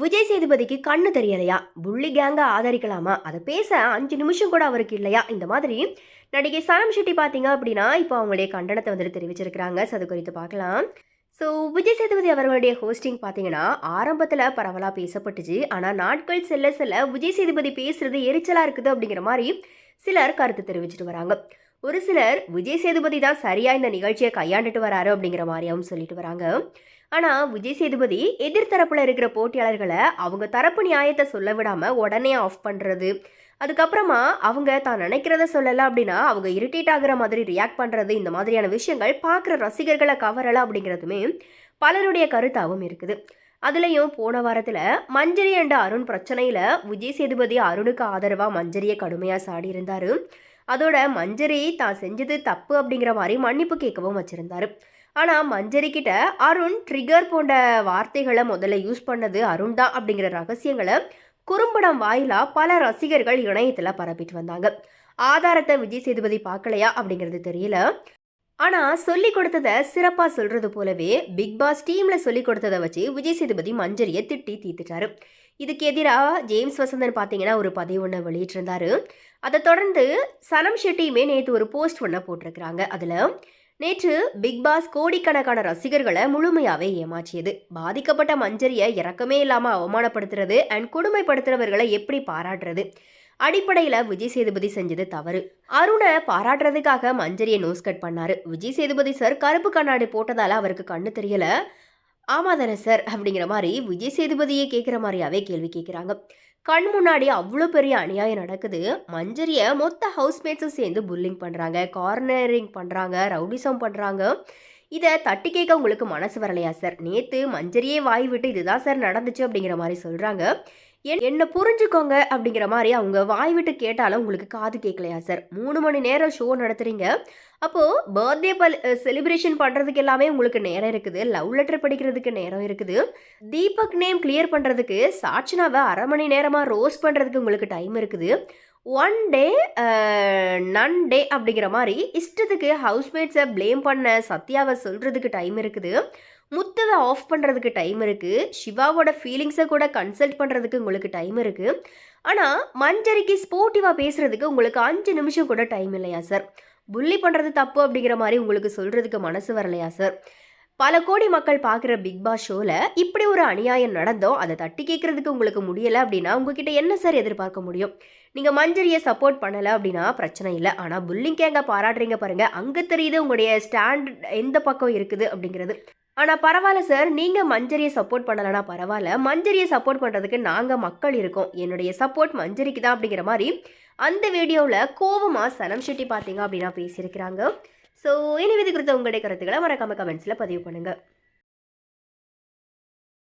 விஜய் சேதுபதிக்கு கண்ணு தெரியலையா புள்ளி கேங்கை ஆதரிக்கலாமா? அதை பேச அஞ்சு நிமிஷம் கூட அவருக்கு இல்லையா? இந்த மாதிரி நடிகை சரம் ஷெட்டி பார்த்தீங்க அப்படின்னா இப்போ அவங்களுடைய கண்டனத்தை வந்துட்டு தெரிவிச்சிருக்கிறாங்க. ஸோ அது குறித்து பார்க்கலாம். ஸோ விஜய் சேதுபதி அவர்களுடைய ஹோஸ்டிங் பார்த்தீங்கன்னா ஆரம்பத்தில் பரவலாக பேசப்பட்டுச்சு. ஆனால் நாட்கள் செல்ல செல்ல விஜய் சேதுபதி பேசுறது எரிச்சலாக இருக்குது அப்படிங்கிற மாதிரி சிலர் கருத்து தெரிவிச்சிட்டு வராங்க. ஒரு சிலர் விஜய் சேதுபதி தான் சரியாக இந்த நிகழ்ச்சியை கையாண்டுட்டு வராரு அப்படிங்கிற மாதிரியாவும் சொல்லிட்டு வராங்க. ஆனால் விஜய் சேதுபதி எதிர்த்தரப்பில் இருக்கிற போட்டியாளர்களை அவங்க தரப்பு நியாயத்தை சொல்ல விடாமல் உடனே ஆஃப் பண்ணுறது அதுக்கப்புறமா அவங்க தான் நினைக்கிறத சொல்லலை அப்படின்னா அவங்க இரிட்டேட் ஆகுற மாதிரி ரியாக்ட் பண்ணுறது இந்த மாதிரியான விஷயங்கள் பார்க்குற ரசிகர்களை கவரலை அப்படிங்கிறதுமே பலருடைய கருத்தாகவும் இருக்குது. அதுலேயும் போன வாரத்தில் மஞ்சரி அண்ட் அருண் பிரச்சனையில் விஜய் சேதுபதி அருணுக்கு ஆதரவாக மஞ்சரியை கடுமையாக சாடி இருந்தார். அதோட மஞ்சரி தான் செஞ்சது தப்பு அப்படிங்கிற மாதிரி மன்னிப்பு கேட்கவும் வச்சுருந்தாரு. ஆனால் மஞ்சரி கிட்ட அருண் ட்ரிகர் போன்ற வார்த்தைகளை முதல்ல யூஸ் பண்ணது அருண் தான் அப்படிங்கிற ரகசியங்களை குறும்படம் வாயிலாக பல ரசிகர்கள் இணையத்தில் பரப்பிட்டு வந்தாங்க. ஆதாரத்தை விஜய் சேதுபதி பார்க்கலையா அப்படிங்கிறது தெரியல. ஆனால் சொல்லி கொடுத்ததை சிறப்பாக சொல்கிறது போலவே பிக் பாஸ் டீமில் சொல்லி கொடுத்ததை வச்சு விஜய் சேதுபதி மஞ்சரியை திட்டி தீர்த்துட்டாரு இதுக்கு எதிராக ஜேம்ஸ் வசந்தன் பார்த்தீங்கன்னா ஒரு பதிவு ஒன்று வெளியிட்டிருந்தாரு. அதை தொடர்ந்து சனம் ஷெட்டியுமே நேற்று ஒரு போஸ்ட் ஒன்று போட்டிருக்கிறாங்க. அதில் நேற்று பிக் பாஸ் கோடிக்கணக்கான ரசிகர்களை முழுமையாவே ஏமாற்றியது. பாதிக்கப்பட்ட மஞ்சரியை இறக்கமே இல்லாமல் அவமானப்படுத்துறது அண்ட் கொடுமைப்படுத்துறவர்களை எப்படி பாராட்டுறது? அடிப்படையில் விஜய் சேதுபதி செஞ்சது தவறு. அருணை பாராட்டுறதுக்காக மஞ்சரியை நோஸ் கட் பண்ணாரு. விஜய் சேதுபதி சார் கருப்பு கண்ணாடி போட்டதால அவருக்கு கண்ணு தெரியல. ஆமாதானே சார்? அப்படிங்கிற மாதிரி விஜய் சேதுபதியே கேட்குற மாதிரியாவே கேள்வி கேட்குறாங்க கண் முன்னாடி அவ்வளோ பெரிய அநியாயம் நடக்குது. மஞ்சரியை மொத்த ஹவுஸ்மேட்ஸும் சேர்ந்து புல்லிங் பண்ணுறாங்க கார்னரிங் பண்ணுறாங்க ரவுடிசம் பண்ணுறாங்க இதை தட்டி கேட்க உங்களுக்கு மனசு வரலையா சார்? நேற்று மஞ்சரியே வாய் விட்டு இதுதான் சார் நடந்துச்சு அப்படிங்கிற மாதிரி சொல்கிறாங்க என்ன புரிஞ்சுக்கோங்க அப்படிங்கிற மாதிரி அவங்க வாய் விட்டு கேட்டாலும் உங்களுக்கு காது கேட்கலையா சார் மூணு மணி நேரம் ஷோ நடத்துறீங்க. அப்போது பர்த்டே பல் செலிப்ரேஷன் பண்ணுறதுக்கு எல்லாமே உங்களுக்கு நேரம் இருக்குது. லவ் லெட்டர் படிக்கிறதுக்கு நேரம் இருக்குது. தீபக் நேம் கிளியர் பண்ணுறதுக்கு சாட்சினாவை அரை மணி நேரமாக ரோஸ் பண்ணுறதுக்கு உங்களுக்கு டைம் இருக்குது. ஒன் டே நன் டே அப்படிங்கிற மாதிரி இஷ்டத்துக்கு ஹவுஸ்மேட்ஸை ப்ளேம் பண்ண சத்யாவை சொல்கிறதுக்கு டைம் இருக்குது. முத்துவை ஆஃப் பண்ணுறதுக்கு டைம் இருக்குது சிவாவோட ஃபீலிங்ஸை கூட கன்சல்ட் பண்ணுறதுக்கு உங்களுக்கு டைம் இருக்குது ஆனால் மஞ்சரிக்கு ஸ்போர்ட்டிவாக பேசுகிறதுக்கு உங்களுக்கு அஞ்சு நிமிஷம் கூட டைம் இல்லையா சார் புள்ளி பண்ணுறது தப்பு அப்படிங்கிற மாதிரி உங்களுக்கு சொல்கிறதுக்கு மனசு வரலையா சார் பல கோடி மக்கள் பார்க்குற பிக் பாஸ் ஷோவில் இப்படி ஒரு அநியாயம் நடந்தோம் அதை தட்டி கேட்குறதுக்கு உங்களுக்கு முடியலை அப்படின்னா உங்ககிட்ட என்ன சார் எதிர்பார்க்க முடியும்? நீங்கள் மஞ்சரியை சப்போர்ட் பண்ணலை அப்படின்னா பிரச்சனை இல்லை. ஆனால் புல்லிங் கேங்க பாராட்டுறீங்க பாருங்கள் அங்கே தெரியுது உங்களுடைய ஸ்டாண்ட் எந்த பக்கம் இருக்குது அப்படிங்கிறது. ஆனால் பரவாயில்ல சார். நீங்கள் மஞ்சரியை சப்போர்ட் பண்ணலைன்னா பரவாயில்ல. மஞ்சரியை சப்போர்ட் பண்ணுறதுக்கு நாங்கள் மக்கள் இருக்கோம். என்னுடைய சப்போர்ட் மஞ்சரிக்கு தான் அப்படிங்கிற மாதிரி அந்த வீடியோவில் கோவமாக சனம் ஷெட்டி பார்த்தீங்க அப்படின்னா பேசியிருக்கிறாங்க. ஸோ இனி விதி குறித்த உங்களுடைய கருத்துக்களை மறக்காம கமெண்ட்ஸில் பதிவு பண்ணுங்கள்